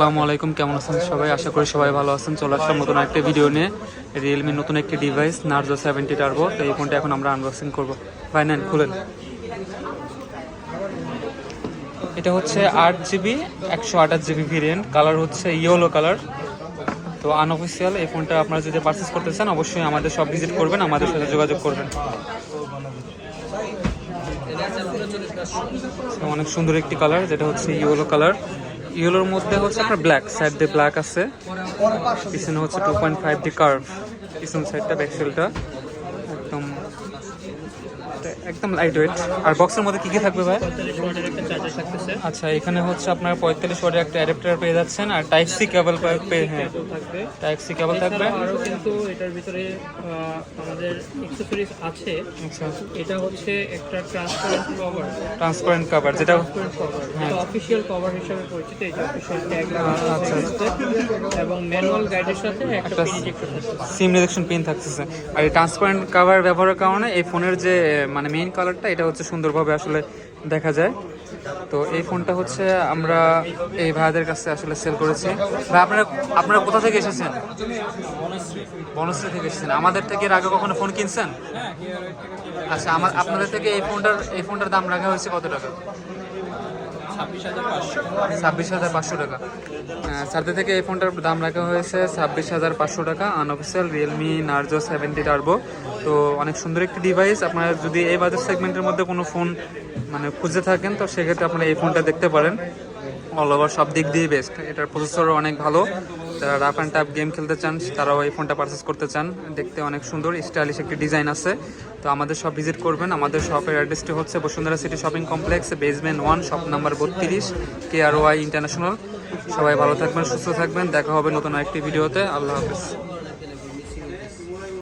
আসসালামু আলাইকুম, কেমন আছেন সবাই? আশা করি সবাই ভালো আছেন। চলে আসলাম নতুন একটা ভিডিও নিয়ে। রিয়েলমির নতুন একটি ডিভাইস নার্জো সেভেন্টি টার্বো তো এই ফোনটা এখন আমরা আনবক্সিং করব। ভাই, নেন, খুলেন। এটা হচ্ছে আট জিবি একশো আঠাশ জিবি ভেরিয়েন্ট কালার হচ্ছে ইয়েলো কালার তো আনঅফিসিয়াল এই ফোনটা আপনারা যদি পারচেস করতে চান, অবশ্যই আমাদের সব ভিজিট করবেন, আমাদের সাথে যোগাযোগ করবেন। অনেক সুন্দর একটি কালার যেটা হচ্ছে ইয়েলো কালার ইয়েলোর মধ্যে হচ্ছে আপনার ব্ল্যাক সাইড দিয়ে ব্ল্যাক আছে। পিছনে হচ্ছে two point five D curve পিছন সাইডটা ব্যাকসেলটা একদম একদম লাইট ওয়েট আর বক্সের মধ্যে কি কি থাকবে ভাই? আচ্ছা এখানে হচ্ছে আপনার পঁয়তাল্লিশ ওয়াটের একটা অ্যাডাপ্টার পেয়ে যাচ্ছেন আর টাইপ সি কেবল পেয়ে হ্যাঁ। টাইপ সি কেবল থাকবে। আরও কিন্তু এটার ভিতরে আমাদের অ্যাক্সেসরিজ আছে। আচ্ছা। এটা হচ্ছে একটা ট্রান্সপারেন্ট কভার ট্রান্সপারেন্ট কাভার যেটা এটা অফিসিয়াল কভার হিসেবে পরিচিত এটা অফিসিয়াল ট্যাগ আচ্ছা, এবং ম্যানুয়াল গাইডের সাথে একটা সিম রিডাকশন পিন থাকতেছে। আর এই ট্রান্সপারেন্ট কাভার ব্যবহারের কারণে এই ফোনের যে মানে মেইন কালারটা এটা হচ্ছে সুন্দরভাবে আসলে দেখা যায়। তো এই ফোনটা হচ্ছে আমরা এই ভাইদের কাছে আসলে সেল করেছি। ভাই, আপনারা আপনারা কোথা থেকে এসেছেন? বনশ্রী থেকে এসেছেন। আমাদের থেকে এর আগে কখনো ফোন কিনছেন? আচ্ছা আমার, আপনাদের থেকে এই ফোনটার এই ফোনটার দাম রাখা হয়েছে কত টাকা? ছাব্বিশ হাজার পাঁচশো টাকা। সাথে থেকে এই ফোনটার দাম রাখা হয়েছে ছাব্বিশ হাজার পাঁচশো টাকা unofficial Realme Narzo seventy Turbo তো অনেক সুন্দর একটি ডিভাইস আপনার যদি এই বাজার সেগমেন্টের মধ্যে কোনো ফোন মানে খুঁজে থাকেন, তো সেক্ষেত্রে আপনারা এই ফোনটা দেখতে পারেন। অল ওভার সব দিক দিয়ে বেস্ট এটার প্রসেসরও অনেক ভালো। যারা রাফ অ্যান্ড টাফ গেম খেলতে চান, তারাও এই ফোনটা পারচেস করতে চান। দেখতে অনেক সুন্দর স্টাইলিশ একটি ডিজাইন আছে। তো আমাদের সব ভিজিট করবেন। আমাদের শপের অ্যাড্রেসটি হচ্ছে Bashundhara city shopping complex basement one shop number বত্রিশ কে আর ওয়াই ইন্টারন্যাশনাল সবাই ভালো থাকবেন, সুস্থ থাকবেন। দেখা হবে নতুন একটি ভিডিওতে আল্লাহ হাফেজ।